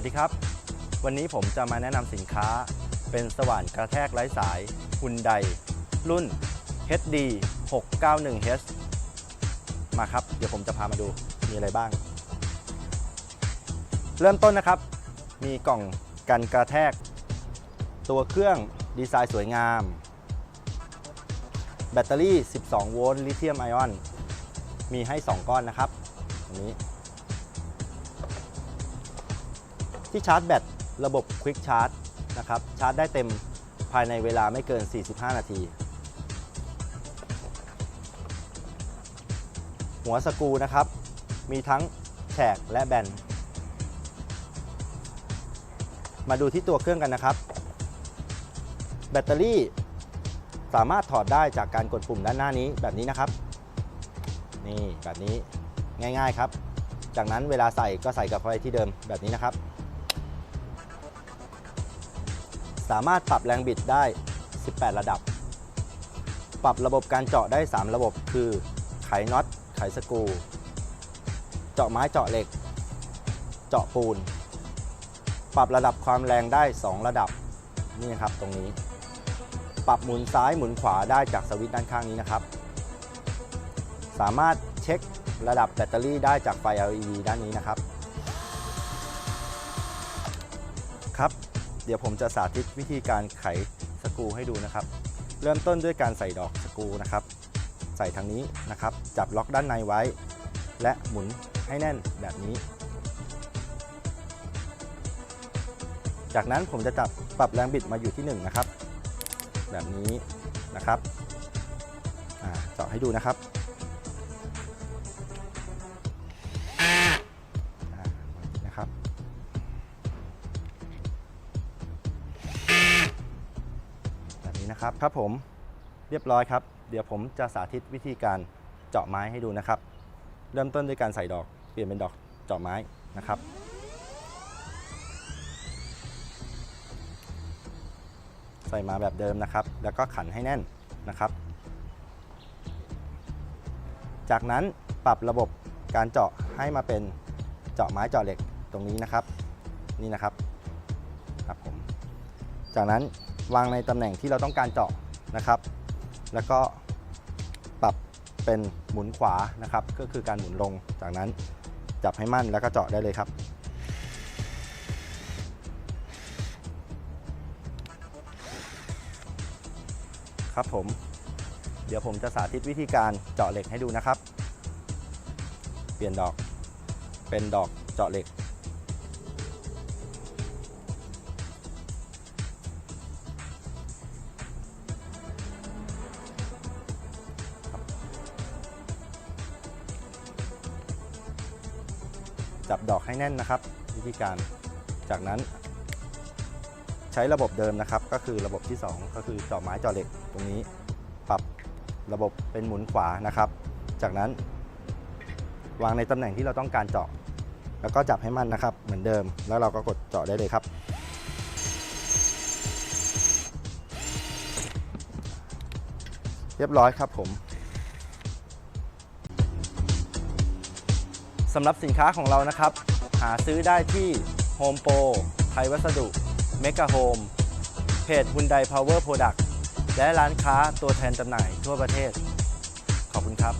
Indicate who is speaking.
Speaker 1: วัสดีครับ วันนี้ผมจะมาแนะนำสินค้า เป็นสว่านกระแทกไร้สายฮุนไดรุ่น HD 691H มาครับ เดี๋ยวผมจะพามาดูมีอะไรบ้าง เริ่มต้นนะครับ มีกล่องกันกระแทก ตัวเครื่องดีไซน์สวยงาม แบตเตอรี่ 12 โวลต์ลิเธียมไอออน มีให้ 2 ก้อนนะครับอันนี้ ที่ชาร์จแบตระบบ Quick Charge นะครับชาร์จได้เต็มภายในเวลาไม่เกิน 45 นาที หัวสกูนะครับ มีทั้งแฉกและแบน มาดูที่ตัวเครื่องกันนะครับ แบตเตอรี่สามารถถอดได้จากการกดปุ่มด้านหน้านี้แบบนี้นะครับ นี่แบบนี้ง่ายๆครับ จากนั้นเวลาใส่ก็ใส่กลับเข้าไปที่เดิมแบบนี้นะครับ สามารถปรับแรงบิดได้ 18 ระดับ ปรับระบบการเจาะได้ 3 ระบบคือ ไขน็อต ไขสกรู เจาะไม้เจาะเหล็ก เจาะปูน ปรับระดับความแรงได้ 2 ระดับ นี่ครับตรงนี้ ปรับหมุนซ้ายหมุนขวาได้จากสวิตช์ด้านข้างนี้นะครับ สามารถเช็คระดับแบตเตอรี่ได้จากไฟ LED ด้านนี้นะครับ ครับ เดี๋ยวผมจะสาธิตวิธีการไขสกูให้ดูนะครับ เริ่มต้นด้วยการใส่ดอกสกูนะครับ ใส่ทางนี้นะครับ จับล็อกด้านในไว้ และหมุนให้แน่นแบบนี้ จากนั้นผมจะจับปรับแรงบิดมาอยู่ที่1นะครับ แบบนี้นะครับเจาะให้ดูนะครับ นะครับครับผมเรียบร้อยครับ เดี๋ยวผมจะสาธิตวิธีการเจาะไม้ให้ดูนะครับ เริ่มต้นด้วยการใส่ดอก เปลี่ยนเป็นดอกเจาะไม้นะครับใส่มาแบบเดิมนะครับ แล้วก็ขันให้แน่นนะครับ จากนั้นปรับระบบการเจาะให้มาเป็นเจาะไม้เจาะเหล็กตรงนี้นะครับ นี่นะครับครับผม จากนั้น วางในตำแหน่งที่เราต้องการเจาะนะครับ แล้วก็ปรับเป็นหมุนขวานะครับ ก็คือการหมุนลงจากนั้นจับให้มั่นแล้วก็เจาะได้เลยครับ ครับผม เดี๋ยวผมจะสาธิตวิธีการเจาะเหล็กให้ดูนะครับ เปลี่ยนดอกเป็นดอกเจาะเหล็ก จับดอกให้แน่นนะครับ วิธีการจากนั้น ใช้ระบบเดิมนะครับ ก็คือระบบที่ 2 ก็คือเจาะไม้เจาะเหล็กตรงนี้ปรับระบบเป็นหมุนขวานะครับ จากนั้น วางในตำแหน่งที่เราต้องการเจาะ แล้วก็จับให้มั่นนะครับ เหมือนเดิม แล้วเราก็กดเจาะได้เลยครับ เรียบร้อยครับผมำหรับสินค้าของเรานะครับ หาซื้อได้ที่ Home Pro ไทยวัสดุ Mega Home เพจ Hyundai Power Product และร้านค้าตัวแทนจำหน่ายทั่วประเทศ ขอบคุณครับ